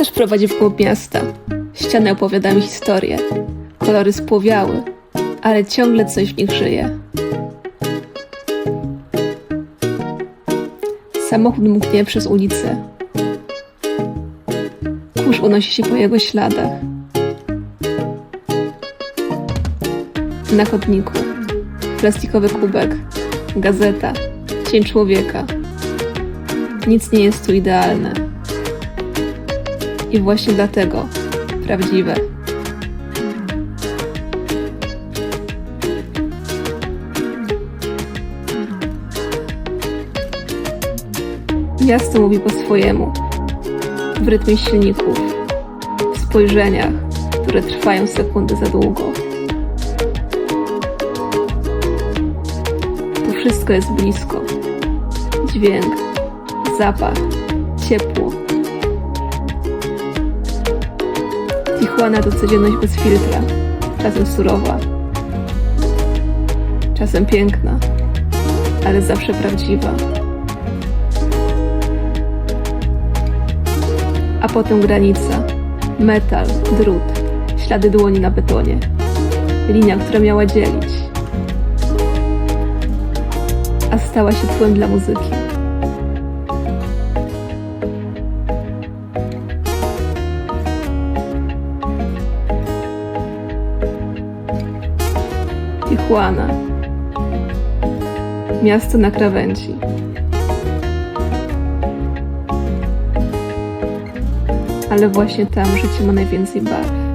Pasterz prowadzi w głąb miasta. Ściany opowiada mi historię. Kolory spłowiały, ale ciągle coś w nich żyje. Samochód mknie przez ulicę. Kurz unosi się po jego śladach. Na chodniku plastikowy kubek, gazeta, cień człowieka. Nic nie jest tu idealne. I właśnie dlatego prawdziwe. Miasto mówi po swojemu, w rytmie silników, w spojrzeniach, które trwają sekundy za długo. Tu wszystko jest blisko. Dźwięk, zapach, ciepło. Tijuana to codzienność bez filtra, czasem surowa, czasem piękna, ale zawsze prawdziwa. A potem granica, metal, drut, ślady dłoni na betonie, linia, która miała dzielić, a stała się tłem dla muzyki. Tijuana. Miasto na krawędzi. Ale właśnie tam życie ma najwięcej barw.